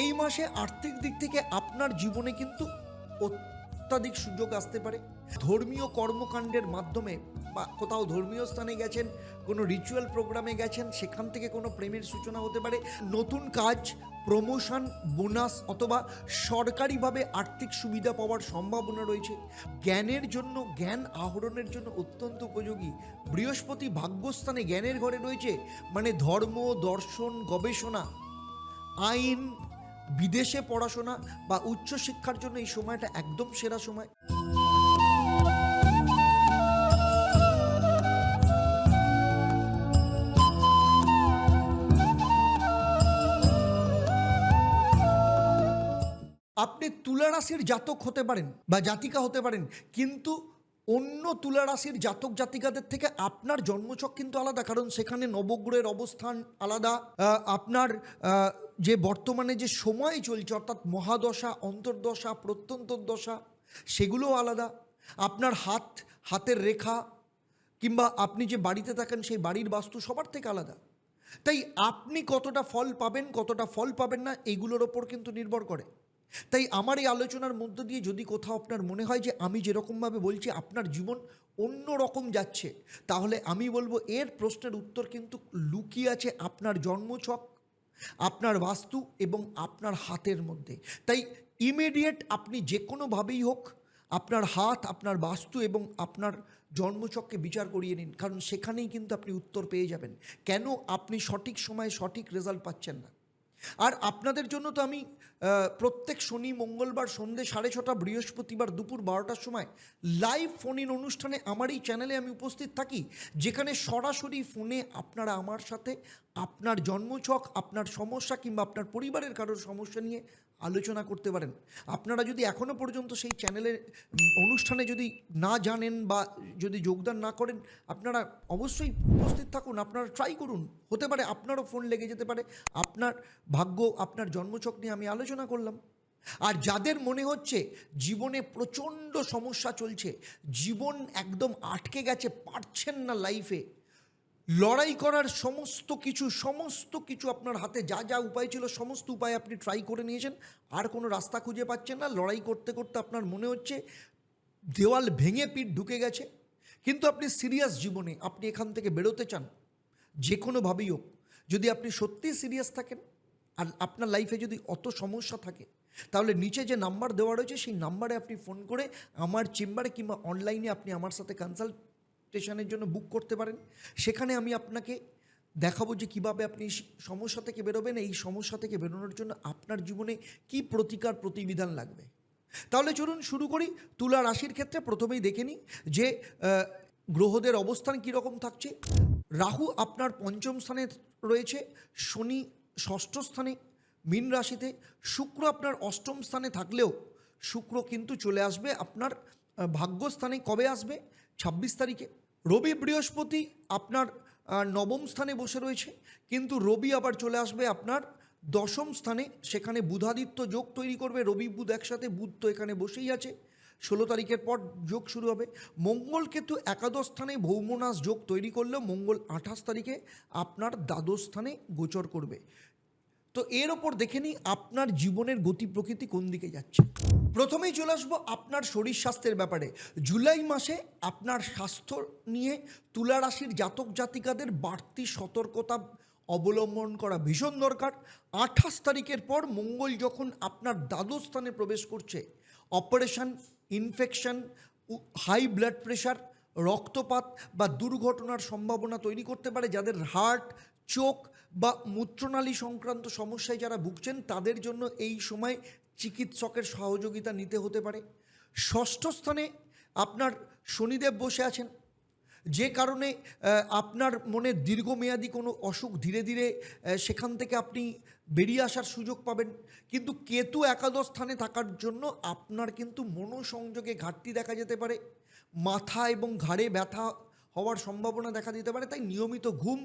এই মাসে আর্থিক দিক থেকে আপনার জীবনে কিন্তু অত্যাধিক সুযোগ আসতে পারে। ধর্মীয় কর্মকাণ্ডের মাধ্যমে বা কোথাও ধর্মীয় স্থানে গেছেন, কোনো রিচুয়াল প্রোগ্রামে গেছেন, সেখান থেকে কোনো প্রেমের সূচনা হতে পারে। নতুন কাজ প্রমোশন বোনাস অথবা সরকারিভাবে আর্থিক সুবিধা পাওয়ার সম্ভাবনা রয়েছে। জ্ঞানের জন্য, জ্ঞান আহরণের জন্য অত্যন্ত উপযোগী। বৃহস্পতি ভাগ্যস্থানে জ্ঞানের ঘরে রয়েছে মানে ধর্ম, দর্শন, গবেষণা, আইন বিদেশে পড়াশোনা বা উচ্চশিক্ষার জন্য এই সময়টা একদম সেরা সময়। আপনি তুলা রাশির জাতক হতে পারেন বা জাতিকা হতে পারেন, কিন্তু অন্য তুলা রাশির জাতক জাতিকাদের থেকে আপনার জন্মচক কিন্তু আলাদা, কারণ সেখানে নবগ্রহের অবস্থান আলাদা। আপনার যে বর্তমানে যে সময় চলছে, অর্থাৎ মহাদশা, অন্তর্দশা প্রত্যন্তর দশা সেগুলোও আলাদা। আপনার হাত, হাতের রেখা, কিংবা আপনি যে বাড়িতে থাকেন, সেই বাড়ির বাস্তু সবার থেকে আলাদা। তাই আপনি কতটা ফল পাবেন, কতটা ফল পাবেন না, এগুলোর ওপর কিন্তু নির্ভর করে। তাই আমার এই আলোচনার মধ্য দিয়ে যদি কোথাও আপনার মনে হয় যে আমি যেরকমভাবে বলছি আপনার জীবন অন্য রকম যাচ্ছে, তাহলে আমি বলব এর প্রশ্নের উত্তর কিন্তু লুকিয়ে আছে আপনার জন্মছক, আপনার বাস্তু এবং আপনার হাতের মধ্যে। তাই ইমিডিয়েট আপনি যে কোনোভাবেই হোক, আপনার হাত, আপনার বাস্তু এবং আপনার জন্মচককে বিচার করিয়ে নিন, কারণ সেখানেই কিন্তু আপনি উত্তর পেয়ে যাবেন। কেন আপনি সঠিক সময়ে সঠিক রেজাল্ট পাচ্ছেন না? আর আপনাদের জন্য তো আমি প্রত্যেক শনি, মঙ্গলবার, সন্ধে সাড়ে ছটা, বৃহস্পতিবার দুপুর বারোটার সময় লাইভ ফোন ইন অনুষ্ঠানে আমার এই চ্যানেলে আমি উপস্থিত থাকি, যেখানে সরাসরি ফোনে আপনারা আমার সাথে আপনার জন্মছক, আপনার সমস্যা কিংবা আপনার পরিবারের কারোর সমস্যা নিয়ে আলোচনা করতে পারেন। আপনারা যদি এখনও পর্যন্ত সেই চ্যানেলের অনুষ্ঠানে যদি না জানেন বা যদি যোগদান না করেন, আপনারা অবশ্যই উপস্থিত থাকুন, আপনারা ট্রাই করুন। হতে পারে আপনারও ফোন লেগে যেতে পারে, আপনার ভাগ্য, আপনার জন্মছক নিয়ে আমি আলোচনা করলাম। আর যাদের মনে হচ্ছে জীবনে প্রচণ্ড সমস্যা চলছে, জীবন একদম আটকে গেছে, পারছেন না লাইফে লড়াই করার সমস্ত কিছু সমস্ত কিছু আপনার হাতে, যা যা উপায় ছিল, সমস্ত উপায় আপনি ট্রাই করে নিয়েছেন। আর কোনো রাস্তা খুঁজে পাচ্ছেন না। লড়াই করতে করতে আপনার মনে হচ্ছে দেওয়াল ভেঙে পিঠ ঢুকে গেছে। কিন্তু আপনি সিরিয়াস জীবনে, আপনি এখান থেকে বেরোতে চান। যে কোনোভাবেই হোক। যদি আপনি সত্যিই সিরিয়াস থাকেন, আর আপনার লাইফে যদি অত সমস্যা থাকে, তাহলে নিচে যে নাম্বার দেওয়া রয়েছে, সেই নাম্বারে আপনি ফোন করে আমার চেম্বারে কিংবা অনলাইনে আপনি আমার সাথে কনসালটেশনের জন্য বুক করতে পারেন। সেখানে আমি আপনাকে দেখাবো যে কীভাবে আপনি সমস্যা থেকে বেরোবেন, এই সমস্যা থেকে বেরোনোর জন্য আপনার জীবনে কি প্রতিকার, প্রতিবিধান লাগবে। তাহলে চলুন শুরু করি তুলা রাশির ক্ষেত্রে। প্রথমেই দেখে নিই যে গ্রহদের অবস্থান কীরকম থাকছে। রাহু আপনার পঞ্চম স্থানে রয়েছে, শনি ষষ্ঠ স্থানে, মীন রাশিতে, শুক্র আপনার অষ্টম স্থানে থাকলেও শুক্র কিন্তু চলে আসবে আপনার ভাগ্যস্থানে কবে আসবে? ছাব্বিশ তারিখে। রবি বৃহস্পতি আপনার নবম স্থানে বসে রয়েছে, কিন্তু রবি আবার চলে আসবে আপনার দশম স্থানে, সেখানে বুধাদিত্য যোগ তৈরি করবে, রবি বুধ একসাথে, বুধ তো এখানে বসেই আছে। ষোলো তারিখের পর যোগ শুরু হবে। মঙ্গল কিন্তু একাদশ স্থানে ভৌমনাশ যোগ তৈরি করলেও মঙ্গল আঠাশ তারিখে আপনার দ্বাদশ স্থানে গোচর করবে। তো এর ওপর দেখে নিই আপনার জীবনের গতি প্রকৃতি কোন দিকে যাচ্ছে। প্রথমেই চলে আসব আপনার শরীর স্বাস্থ্যের ব্যাপারে। জুলাই মাসে আপনার স্বাস্থ্য নিয়ে তুলা রাশির জাতক জাতিকাদের বাড়তি সতর্কতা অবলম্বন করা ভীষণ দরকার। আঠাশ তারিখের পর মঙ্গল যখন আপনার দ্বাদশ স্থানে প্রবেশ করছে, operation, infection high blood pressure, রক্তপাত বা দুর্ঘটনার সম্ভাবনা তৈরি করতে পারে যাদের হার্ট, চোখ বা মূত্রনালী সংক্রান্ত সমস্যায় যারা ভুগছেন, তাদের জন্য এই সময় চিকিৎসকের সহযোগিতা নিতে হতে পারে। ষষ্ঠ স্থানে আপনার শনিদেব বসে আছেন। যে কারণে আপনার মনে দীর্ঘমেয়াদী কোনো অসুখ ধীরে ধীরে সেখান থেকে আপনি বেরিয়ে আসার সুযোগ পাবেন। কিন্তু কেতু একাদশ স্থানে থাকার জন্য আপনার কিন্তু মনোসংযোগে ঘাটতি দেখা যেতে পারে। মাথা এবং ঘাড়ে ব্যথা হওয়ার সম্ভাবনা দেখা দিতে পারে। তাই নিয়মিত ঘুম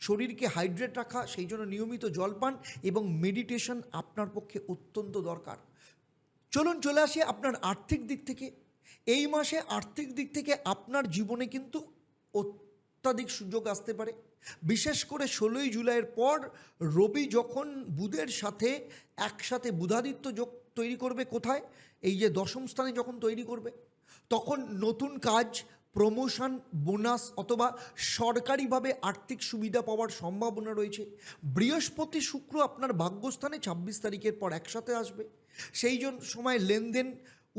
শরীরকে হাইড্রেট রাখা, সেই জন্য নিয়মিত জল পান এবং মেডিটেশন আপনার পক্ষে অত্যন্ত দরকার। চলুন চলে আসি আপনার আর্থিক দিক থেকে। এই মাসে আর্থিক দিক থেকে আপনার জীবনে কিন্তু অত্যাধিক সুযোগ আসতে পারে। বিশেষ করে ষোলোই জুলাইয়ের পর রবি যখন বুধের সাথে একসাথে বুধাদিত্য যোগ তৈরি করবে কোথায়? এই যে দশম স্থানে যখন তৈরি করবে, তখন নতুন কাজ প্রমোশন বোনাস অথবা সরকারিভাবে আর্থিক সুবিধা পাওয়ার সম্ভাবনা রয়েছে। বৃহস্পতি শুক্র আপনার ভাগ্যস্থানে ছাব্বিশ তারিখের পর একসাথে আসবে। সেই জন্য সময় লেনদেন,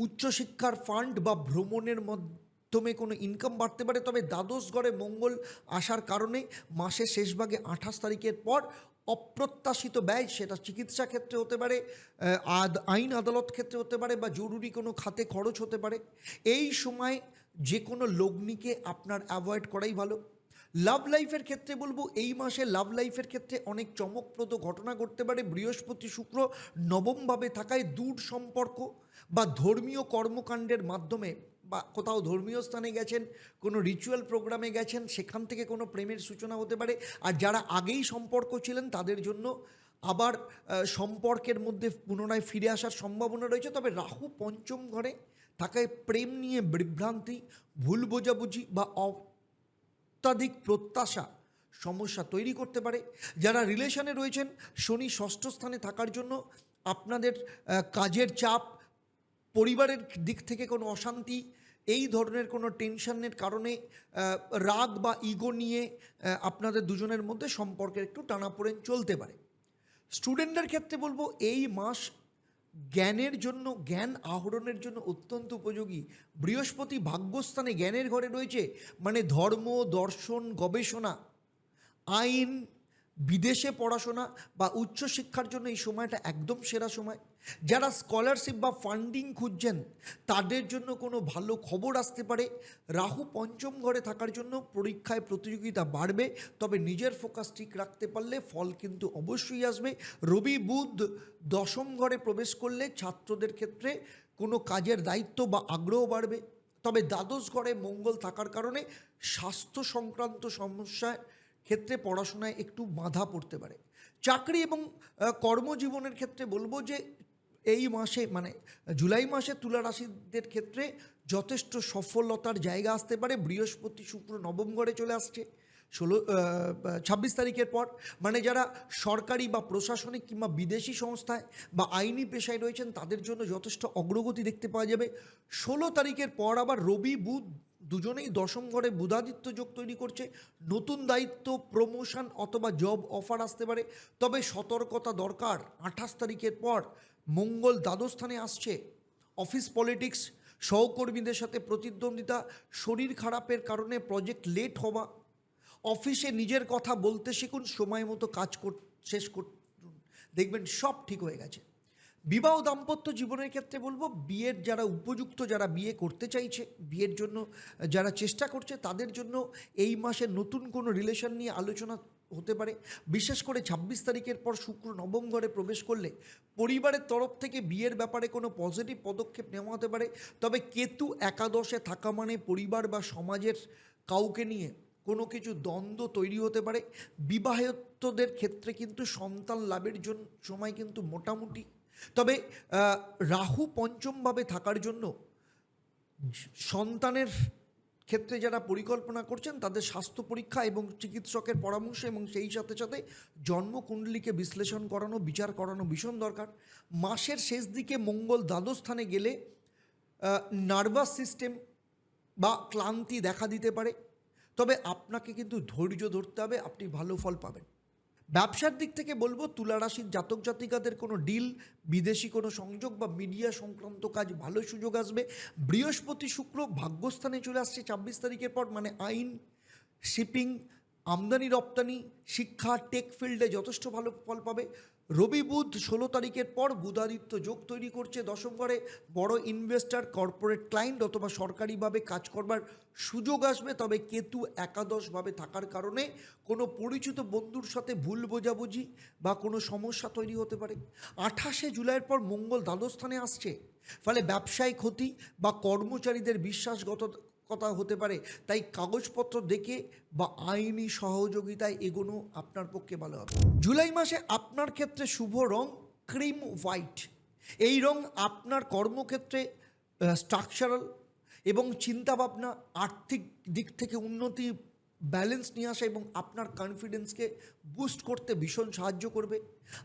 উচ্চশিক্ষার ফান্ড বা ভ্রমণের মাধ্যমে কোনো ইনকাম বাড়তে পারে। তবে দ্বাদশ গড়ে মঙ্গল আসার কারণে মাসের শেষভাগে আঠাশ তারিখের পর অপ্রত্যাশিত ব্যয়, সেটা চিকিৎসা ক্ষেত্রে হতে পারে আদ আইন আদালত ক্ষেত্রে হতে পারে বা জরুরি কোনো খাতে খরচ হতে পারে। এই সময় যে কোনো লগ্নিকে আপনার অ্যাভয়েড করাই ভালো। লাভ লাইফের ক্ষেত্রে বলব, এই মাসে লাভ লাইফের ক্ষেত্রে অনেক চমকপ্রদ ঘটনা ঘটতে পারে। বৃহস্পতি শুক্র নবমভাবে থাকায় দূর সম্পর্ক বা ধর্মীয় কর্মকাণ্ডের মাধ্যমে বা কোথাও ধর্মীয় স্থানে গেছেন, কোনো রিচুয়াল প্রোগ্রামে গেছেন, সেখান থেকে কোনো প্রেমের সূচনা হতে পারে। আর যারা আগেই সম্পর্ক ছিলেন, তাদের জন্য আবার সম্পর্কের মধ্যে পুনরায় ফিরে আসার সম্ভাবনা রয়েছে। তবে রাহু পঞ্চম ঘরে থাকায় প্রেম নিয়ে বিভ্রান্তি, ভুল বোঝাবুঝি বা অত্যাধিক প্রত্যাশা সমস্যা তৈরি করতে পারে। যারা রিলেশনে রয়েছেন, শনি ষষ্ঠ স্থানে থাকার জন্য আপনাদের কাজের চাপ, পরিবারের দিক থেকে কোনো অশান্তি, এই ধরনের কোনো টেনশনের কারণে রাগ বা ইগো নিয়ে আপনাদের দুজনের মধ্যে সম্পর্কের একটু টানাপোড়েন চলতে পারে। স্টুডেন্টদের ক্ষেত্রে বলব, এই মাস জ্ঞানের জন্য, জ্ঞান আহরণের জন্য অত্যন্ত উপযোগী। বৃহস্পতি ভাগ্যস্থানে জ্ঞানের ঘরে রয়েছে মানে ধর্ম, দর্শন, গবেষণা, আইন বিদেশে পড়াশোনা বা উচ্চশিক্ষার জন্য এই সময়টা একদম সেরা সময়। যারা স্কলারশিপ বা ফান্ডিং খুঁজছেন, তাদের জন্য কোনো ভালো খবর আসতে পারে। রাহু পঞ্চম ঘরে থাকার জন্য পরীক্ষায় প্রতিযোগিতা বাড়বে, তবে নিজের ফোকাস ঠিক রাখতে পারলে ফল কিন্তু অবশ্যই আসবে। রবি বুধ দশম ঘরে প্রবেশ করলে ছাত্রদের ক্ষেত্রে কোনো কাজের দায়িত্ব বা আগ্রহ বাড়বে। তবে দ্বাদশ ঘরে মঙ্গল থাকার কারণে স্বাস্থ্য সংক্রান্ত সমস্যায় ক্ষেত্রে পড়াশোনায় একটু বাধা পড়তে পারে। চাকরি এবং কর্মজীবনের ক্ষেত্রে বলব যে এই মাসে মানে জুলাই মাসে তুলা রাশিদের ক্ষেত্রে যথেষ্ট সফলতার জায়গা আসতে পারে। বৃহস্পতি, শুক্র, নবম ঘরে চলে আসছে। ষোলো ছাব্বিশ তারিখের পর মানে যারা সরকারি বা প্রশাসনিক কিংবা বিদেশি সংস্থায় বা আইনি পেশায় রয়েছেন, তাদের জন্য যথেষ্ট অগ্রগতি দেখতে পাওয়া যাবে। ষোলো তারিখের পর আবার রবি, বুধ দুজনেই দশম ঘরে বুধাদিত্য যোগ তৈরি করছে। নতুন দায়িত্ব প্রমোশন অথবা জব অফার আসতে পারে। তবে সতর্কতা দরকার। আঠাশ তারিখের পর মঙ্গল দ্বাদস্থানে আসছে। অফিস পলিটিক্স সহকর্মীদের সাথে প্রতিদ্বন্দ্বিতা, শরীর খারাপের কারণে প্রজেক্ট লেট হওয়া। অফিসে নিজের কথা বলতে শিখুন, সময় মতো কাজ কর, শেষ করুন। দেখবেন সব ঠিক হয়ে গেছে। বিবাহ দাম্পত্য জীবনের ক্ষেত্রে বলব, বিয়ের যারা উপযুক্ত, যারা বিয়ে করতে চাইছে, বিয়ের জন্য যারা চেষ্টা করছে, তাদের জন্য এই মাসে নতুন কোনো রিলেশন নিয়ে আলোচনা হতে পারে। বিশেষ করে ছাব্বিশ তারিখের পর শুক্র নবম ঘরে প্রবেশ করলে পরিবারের তরফ থেকে বিয়ের ব্যাপারে কোনো পজিটিভ পদক্ষেপ নেওয়া হতে পারে। তবে কেতু একাদশে থাকা মানে পরিবার বা সমাজের কাউকে নিয়ে কোনো কিছু দ্বন্দ্ব তৈরি হতে পারে। বিবাহিতদের ক্ষেত্রে কিন্তু সন্তান লাভের জন্য সময় কিন্তু মোটামুটি তবে রাহু পঞ্চমভাবে থাকার জন্য সন্তানের ক্ষেত্রে যারা পরিকল্পনা করছেন, তাদের স্বাস্থ্য পরীক্ষা এবং চিকিৎসকের পরামর্শ এবং সেই সাথে সাথে জন্মকুণ্ডলীকে বিশ্লেষণ করানো, বিচার করানো ভীষণ দরকার। মাসের শেষ দিকে মঙ্গল দ্বাদস্থানে গেলে নার্ভাস সিস্টেম বা ক্লান্তি দেখা দিতে পারে। তবে আপনাকে কিন্তু ধৈর্য ধরতে হবে, আপনি ভালো ফল পাবেন। ব্যবসার দিক থেকে বলব, তুলা রাশির জাতক জাতিকাদের কোনো ডিল বিদেশি কোনো সংযোগ বা মিডিয়া সংক্রান্ত কাজ ভালো সুযোগ আসবে। বৃহস্পতি শুক্র ভাগ্যস্থানে চলে আসছে ছাব্বিশ তারিখের পর মানে আইন শিপিং আমদানি রপ্তানি, শিক্ষা টেক ফিল্ডে যথেষ্ট ভালো ফল পাবে। রবি বুধ ষোলো তারিখের পর বুধাদিত্য যোগ তৈরি করছে দশম ঘরে বড় ইনভেস্টার কর্পোরেট ক্লায়েন্ট অথবা সরকারিভাবে কাজ করবার সুযোগ আসবে, তবে কেতু একাদশভাবে থাকার কারণে কোনো পরিচিত বন্ধুর সাথে ভুল বোঝাবুঝি বা কোনো সমস্যা তৈরি হতে পারে। আঠাশে জুলাইয়ের পর মঙ্গল দ্বাদস্থানে আসছে। ফলে ব্যবসায় ক্ষতি বা কর্মচারীদের বিশ্বাসগত কথা হতে পারে, তাই কাগজপত্র দেখে বা আইনি সহযোগিতায় এগোনো আপনার পক্ষে ভালো হবে। জুলাই মাসে আপনার ক্ষেত্রে শুভ রং ক্রিম হোয়াইট। এই রং আপনার কর্মক্ষেত্রে স্ট্রাকচারাল এবং চিন্তাভাবনা আর্থিক দিক থেকে উন্নতি ব্যালেন্স নিয়ে আসা এবং আপনার কনফিডেন্সকে বুস্ট করতে ভীষণ সাহায্য করবে।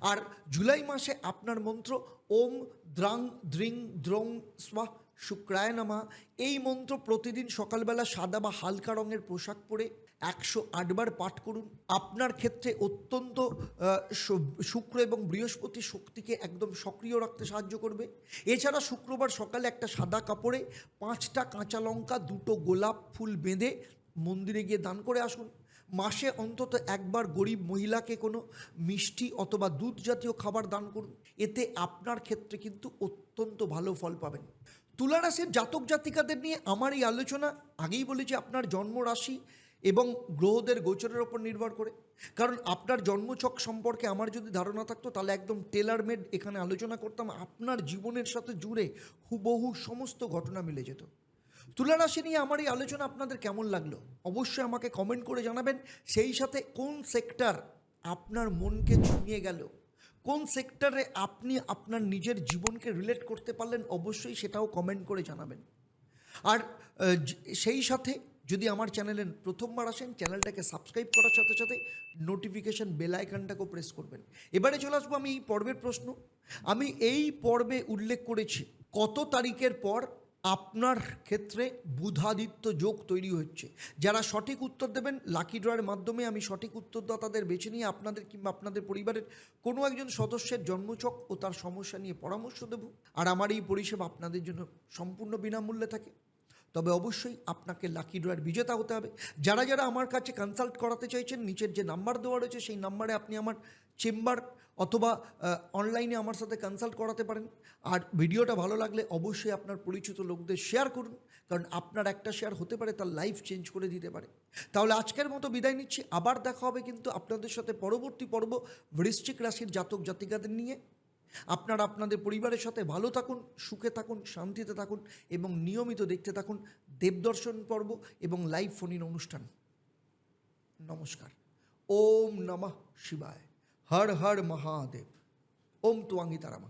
আর জুলাই মাসে আপনার মন্ত্র, ওম দ্রাং দ্রিং দ্রং স্বা শুক্রায় নামা, এই মন্ত্র প্রতিদিন সকালবেলা সাদা বা হালকা রঙের পোশাক পরে একশো আটবার পাঠ করুন। আপনার ক্ষেত্রে অত্যন্ত শুক্র এবং বৃহস্পতি শক্তিকে একদম সক্রিয় রাখতে সাহায্য করবে। এছাড়া শুক্রবার সকালে একটা সাদা কাপড়ে পাঁচটা কাঁচা লঙ্কা, দুটো গোলাপ ফুল বেঁধে মন্দিরে গিয়ে দান করে আসুন। মাসে অন্তত একবার গরিব মহিলাকে কোনো মিষ্টি অথবা দুধ জাতীয় খাবার দান করুন। এতে আপনার ক্ষেত্রে কিন্তু অত্যন্ত ভালো ফল পাবেন। তুলা রাশির জাতক জাতিকাদের নিয়ে আমার এই আলোচনা আগেই বলেছি আপনার জন্ম রাশি এবং গ্রহদের গোচরের ওপর নির্ভর করে। কারণ আপনার জন্মছক সম্পর্কে আমার যদি ধারণা থাকতো, তাহলে একদম টেলার মেড এখানে আলোচনা করতাম, আপনার জীবনের সাথে জুড়ে হুবহু সমস্ত ঘটনা মিলে যেত। তুলারাশি নিয়ে আমার এই আলোচনা আপনাদের কেমন লাগল? অবশ্যই আমাকে কমেন্ট করে জানাবেন। সেই সাথে কোন সেক্টর আপনার মনকে ছুঁয়ে গেল? কোন সেক্টরে আপনি আপনার নিজের জীবনকে রিলেট করতে পারলেন, অবশ্যই সেটাও কমেন্ট করে জানাবেন। আর সেই সাথে যদি আমার চ্যানেলে প্রথমবার আসেন চ্যানেলটাকে সাবস্ক্রাইব করার সাথে সাথে নোটিফিকেশন বেল আইকনটাকেও প্রেস করবেন। এবারে চলে আসব আমি এই পর্বের প্রশ্ন। আমি এই পর্বে উল্লেখ করেছি কত তারিখের পর আপনার ক্ষেত্রে বুধাদিত্য যোগ তৈরি হচ্ছে। যারা সঠিক উত্তর দেবেন লাকি ড্রয়ের মাধ্যমে আমি সঠিক উত্তরদাতাদের বেছে নিয়ে আপনাদের কিংবা আপনাদের পরিবারের কোনো একজন সদস্যের জন্মচক ও তার সমস্যা নিয়ে পরামর্শ দেব। আর আমার এই পরিষেবা আপনাদের জন্য সম্পূর্ণ বিনামূল্যে থাকে। তবে অবশ্যই আপনাকে লাকি ড্রয়ের বিজেতা হতে হবে। যারা যারা আমার কাছে কনসাল্ট করাতে চাইছেন, নিচের যে নাম্বার দেওয়া রয়েছে, সেই নাম্বারে আপনি আমার চেম্বার অথবা অনলাইনে আমার সাথে কনসাল্ট করাতে পারেন। আর ভিডিওটা ভালো লাগলে অবশ্যই আপনার পরিচিত লোকদের শেয়ার করুন। কারণ আপনার একটা শেয়ার হতে পারে, তার লাইফ চেঞ্জ করে দিতে পারে। তাহলে আজকের মতো বিদায় নিচ্ছি। আবার দেখা হবে কিন্তু আপনাদের সাথে পরবর্তী পর্ব বৃশ্চিক রাশির জাতক জাতিকাদের নিয়ে। আপনারা আপনাদের পরিবারের সাথে ভালো থাকুন, সুখে থাকুন, শান্তিতে থাকুন এবং নিয়মিত দেখতে থাকুন দেবদর্শন পর্ব এবং লাইভ ফোনিন অনুষ্ঠান। নমস্কার। ওম নমঃ শিবায়। হর হর মহাদেব। ওম তোয়াঙ্গি তারামা